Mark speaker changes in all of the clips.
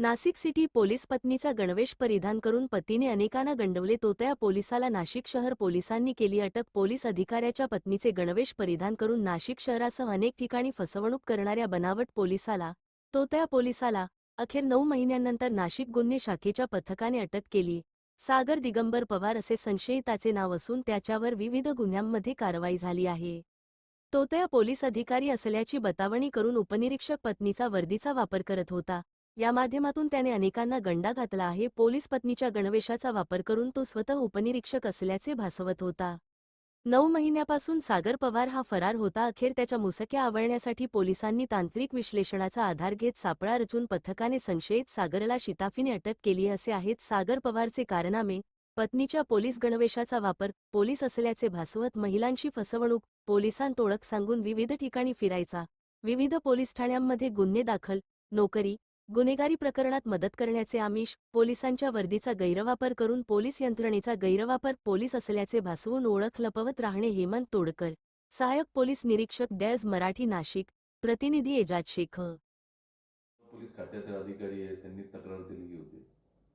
Speaker 1: Nashik city police पत्नीचा गणवेश परिधान करून पतीने अनेकांना गंडवले तोतया पोलिसाला नाशिक शहर पोलिसांनी केली अटक. पोलीस अधिकाऱ्याच्या पत्नीचे गणवेश परिधान करून नाशिक शहरासह अनेक ठिकाणी फसवणूक करणाऱ्या बनावट पोलिसाला तोतया पोलिसाला अखेर नऊ महिन्यांनंतर नाशिक गुन्हे शाखेच्या पथकाने अटक केली. सागर दिगंबर पवार असे संशयिताचे नाव असून त्याच्यावर विविध गुन्ह्यांमध्ये कारवाई झाली आहे. तोतया पोलीस अधिकारी असल्याची बतावणी करून उपनिरीक्षक पत्नीचा वर्दीचा वापर करत होता. या माध्यमातून त्याने अनेकांना गंडा घातला आहे. पोलीस पत्नीच्या गणवेशाचा वापर करून तो स्वतः उपनिरीक्षक असल्याचे भासवत होता. नऊ महिन्यापासून सागर पवार हा फरार होता. अखेर त्याच्या मुसक्या आवळण्यासाठी पोलिसांनी तांत्रिक विश्लेषणाचा आधार घेत सापळा रचून पथकाने संशयित सागरला शिताफीने अटक केली असे आहेत. सागर पवारचे कारनामे पत्नीच्या पोलीस गणवेशाचा वापर पोलीस असल्याचे भासवत महिलांशी फसवणूक पोलिसांत ओळख सांगून विविध ठिकाणी फिरायचा विविध पोलीस ठाण्यांमध्ये गुन्हे दाखल नोकरी गुन्हेगारी प्रकरणात मदत करण्याचे आमिष पोलिसांच्या वर्दीचा गैरवापर करून पोलीस यंत्रणेचा गैरवापर पोलीस असल्याचे भासवून ओळख लपवत राहणे हेमंत तोडकर सहाय्यक पोलीस निरीक्षक डॅज मराठी नाशिक प्रतिनिधी एजाज शेख.
Speaker 2: पोलीस खात्याचे अधिकारी आहेत त्यांनी तक्रार दिलेली होती.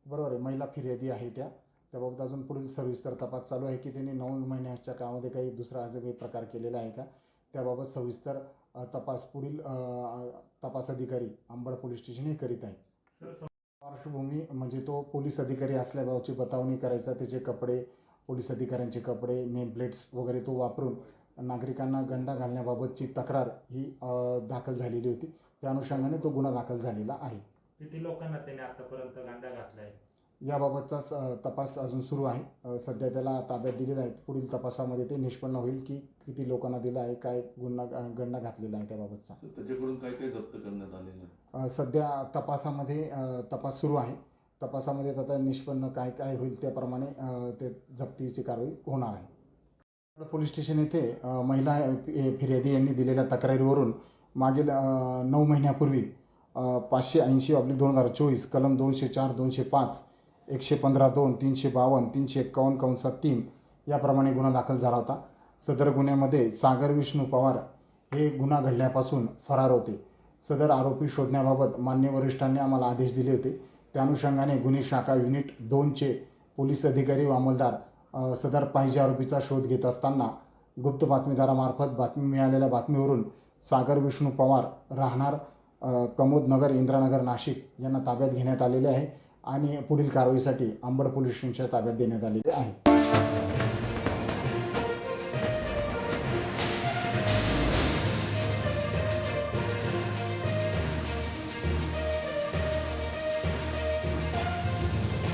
Speaker 3: बरोबर आहे महिला फिर्यादी आहे त्या. त्याबाबत अजून पुढील सविस्तर तपास चालू आहे की त्यांनी नऊ महिन्याच्या काळामध्ये काही दुसरा असं काही प्रकार केलेला आहे का? त्याबाबत सविस्तर तपास पुढील तपास अधिकारी अंबड पोलीस स्टेशन हे करीत आहे पार्श्वभूमी म्हणजे तो पोलीस अधिकारी असल्याबाबतची बतावणी करायचा त्याचे कपडे पोलीस अधिकाऱ्यांचे कपडे नेम प्लेट्स वगैरे तो वापरून नागरिकांना गंडा घालण्याबाबतची तक्रार ही दाखल झालेली होती. त्या अनुषंगाने तो गुन्हा दाखल झालेला आहे.
Speaker 4: किती लोकांना त्याने आतापर्यंत गंडा घातला
Speaker 3: आहे याबाबतचा तपास अजून सुरू आहे. सध्या त्याला ताब्यात दिलेला आहे पुढील तपासामध्ये ते निष्पन्न होईल की किती लोकांना दिला आहे काय गुन्हा गंडा घातलेला आहे त्याबाबतचा.
Speaker 2: त्याच्याकडून काय काय जप्त करण्यात
Speaker 3: अ, सध्या तपासामध्ये तपास सुरू आहे. तपासामध्ये आता निष्पन्न काय काय होईल त्याप्रमाणे ते जप्तीची कारवाई होणार आहे. पोलीस स्टेशन येथे महिला फिर्यादी यांनी दिलेल्या तक्रारीवरून मागील नऊ महिन्यापूर्वी पाचशे ऐंशी ऑब्लिक दोन हजार चोवीस कलम दोनशे चार दोनशे पाच एकशे पंधरा दोन तीनशे बावन्न तीनशे एक्कावन्न कंसात तीन याप्रमाणे गुन्हा दाखल झाला होता. सदर गुन्ह्यामध्ये सागर विष्णू पवार हे गुन्हा घडल्यापासून फरार होते. सदर आरोपी शोधण्याबाबत मान्य वरिष्ठांनी आम्हाला आदेश दिले होते. त्या अनुषंगाने गुन्हे शाखा युनिट दोनचे पोलीस अधिकारी व अंमलदार सदर पाहिजे आरोपीचा शोध घेत असताना गुप्त बातमीदारामार्फत बातमी मिळालेल्या बातमीवरून सागर विष्णू पवार राहणार कमोदनगर इंद्रानगर नाशिक यांना ताब्यात घेण्यात आलेले आहे. आणि पुढील कारवाईसाठी अंबड पोलीस स्टेशनच्या ताब्यात देण्यात आलेले आहे.